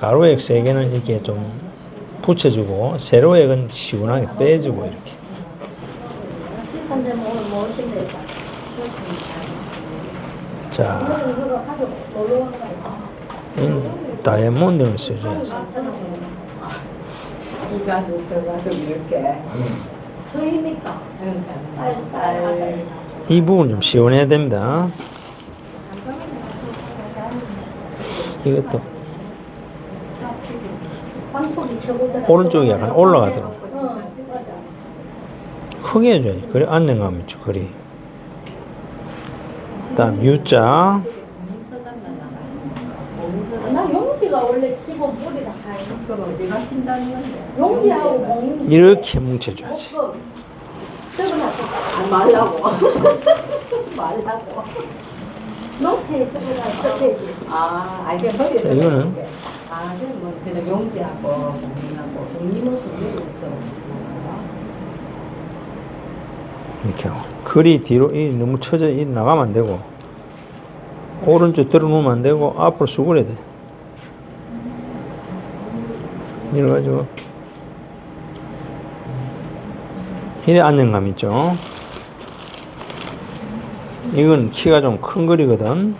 가로액 세 개는 이렇게 좀 붙여주고 세로액은 시원하게 빼주고 이렇게. 자, 다이아몬드를 써줘야지. 이 가족 저 가족 이렇게 서이니까. 빨리, 빨리, 빨리. 이 부분 좀 시원해야 됩니다. 이것도. 오른쪽이 약간 올라가도록 어. 크게 해줘야지. 그래 안정감 있죠, 그리. 다음 U자. 나 용지가 원래 기본 뿌리라 가요. 그럼 어디 가신다는 건데? 용지하고 몽 이렇게 뭉쳐줘야지. 적어놨어. 아, 말라고. 말라고. 아, 자, 이거는? 아, 그럼 뭐, 그래도 용지하고, 공인하고, 공인모습 있어. 이렇게. 글이 뒤로 이 너무 처져 이 나가면 안 되고 오른쪽 들어놓으면 안 되고 앞으로 수그려야 돼. 이래가지고 이래 안정감 있죠. 이건 키가 좀 큰 글이거든.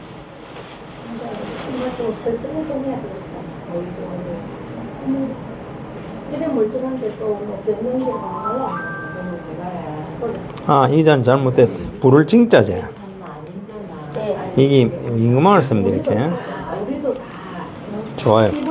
아, 이잔 잘못됐다. 불을 찡짜제. 네. 이게 임금왕을 쓰면 돼, 이렇게. 좋아요.